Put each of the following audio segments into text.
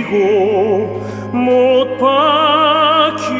박히고 못 박히셨으니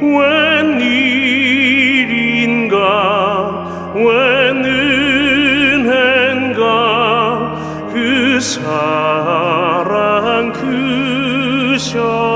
웬일인가 웬은행가 그 사랑 그셔?